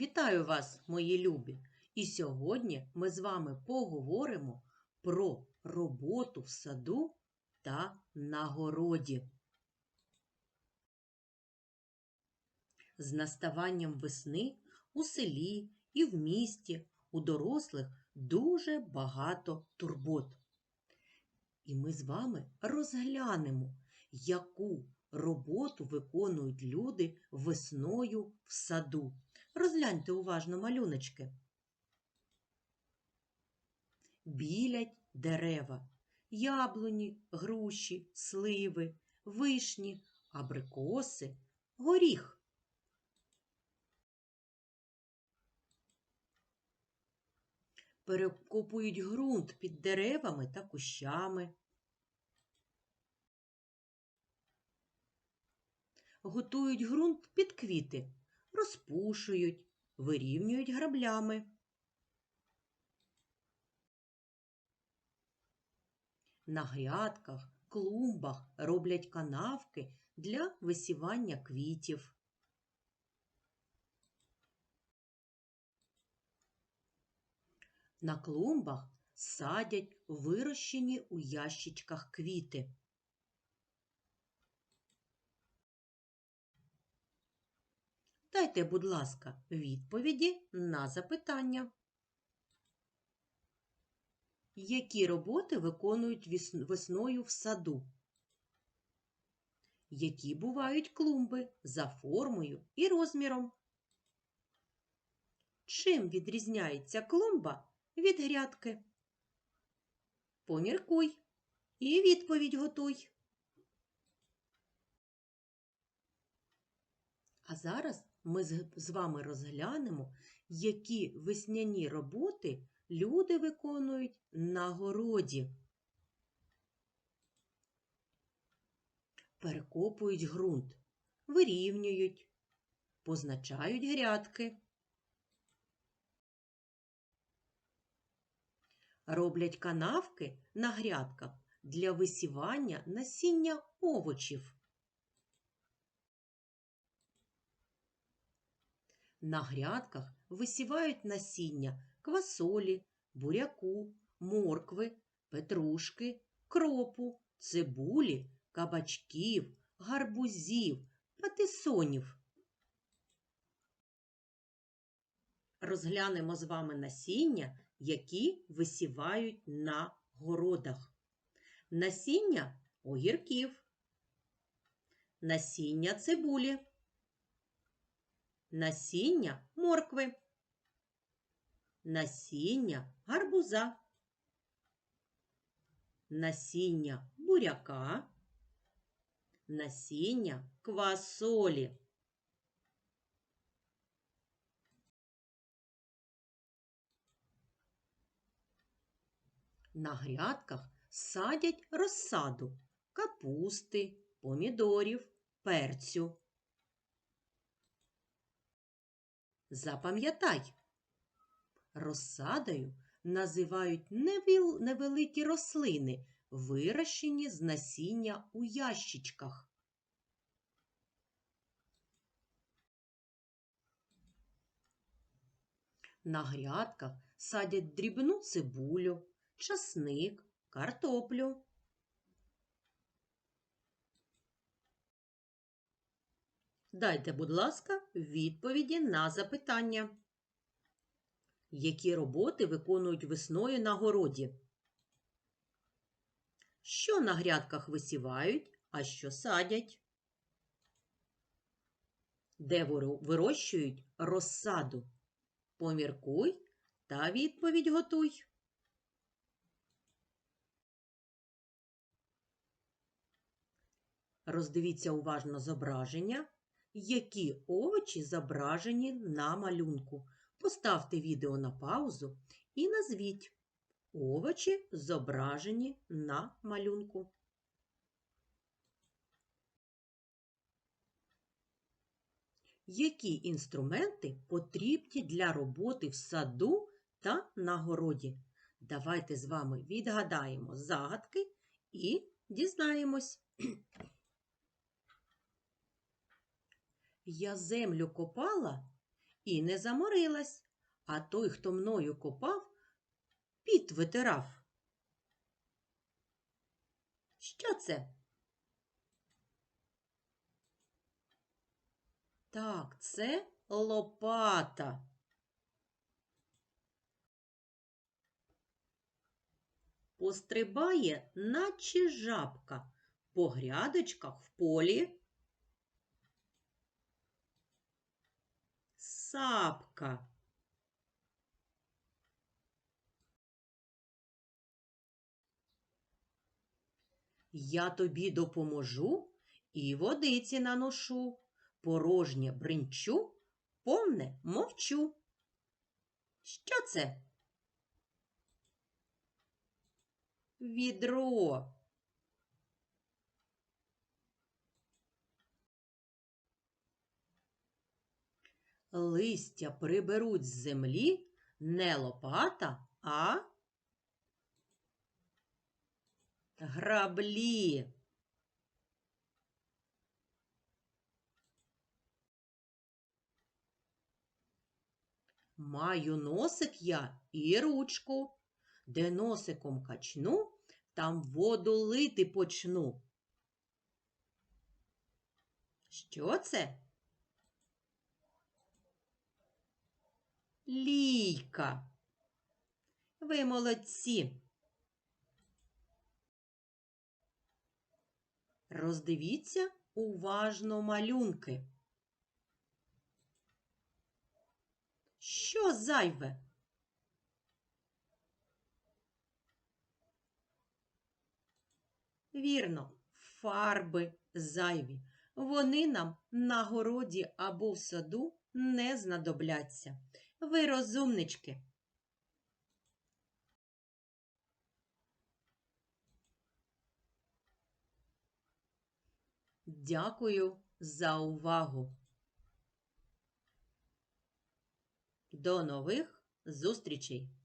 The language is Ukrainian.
Вітаю вас, мої любі! І сьогодні ми з вами поговоримо про роботу в саду та на городі. З наставанням весни у селі і в місті у дорослих дуже багато турбот. І ми з вами розглянемо, яку роботу виконують люди весною в саду. Розгляньте уважно малюночки. Білять дерева, яблуні, груші, сливи, вишні, абрикоси, горіх. Перекопують ґрунт під деревами та кущами. Готують ґрунт під квіти, розпушують, вирівнюють граблями. На грядках, клумбах роблять канавки для висівання квітів. На клумбах садять вирощені у ящичках квіти. Дайте, будь ласка, відповіді на запитання. Які роботи виконують весною в саду? Які бувають клумби за формою і розміром? Чим відрізняється клумба від грядки? Поміркуй і відповідь готуй. А зараз ми з вами розглянемо, які весняні роботи люди виконують на городі. Перекопують ґрунт, вирівнюють, позначають грядки. Роблять канавки на грядках для висівання насіння овочів. На грядках висівають насіння квасолі, буряку, моркви, петрушки, кропу, цибулі, кабачків, гарбузів, патисонів. Розглянемо з вами насіння, які висівають на городах. Насіння огірків, насіння цибулі насіння моркви, насіння гарбуза, насіння буряка, насіння квасолі. На грядках садять розсаду капусти, помідорів, перцю. Запам'ятай, розсадою називають невеликі рослини, вирощені з насіння у ящичках. На грядках садять дрібну цибулю, часник, картоплю. Дайте, будь ласка, відповіді на запитання. Які роботи виконують весною на городі? Що на грядках висівають, а що садять? Де вирощують розсаду? Поміркуй та відповідь готуй. Роздивіться уважно зображення які овочі зображені на малюнку. Поставте відео на паузу і назвіть овочі, зображені на малюнку. Які інструменти потрібні для роботи в саду та на городі? Давайте з вами відгадаємо загадки і дізнаємось. Я землю копала і не заморилась, а той, хто мною копав, піт витирав. Що це? Так, це лопата. Пострибає, наче жабка, по грядочках в полі. Сапка. Я тобі допоможу і водиці наношу, порожнє бринчу, повне мовчу. Що це? Відро. Листя приберуть з землі не лопата, а граблі. Маю носик я і ручку, де носиком качну, там воду лити почну. Що це? Лійка. Ви молодці. Роздивіться уважно малюнки. Що зайве? Вірно, фарби зайві. Вони нам на городі або в саду не знадобляться. Ви розумнички. Дякую за увагу. До нових зустрічей!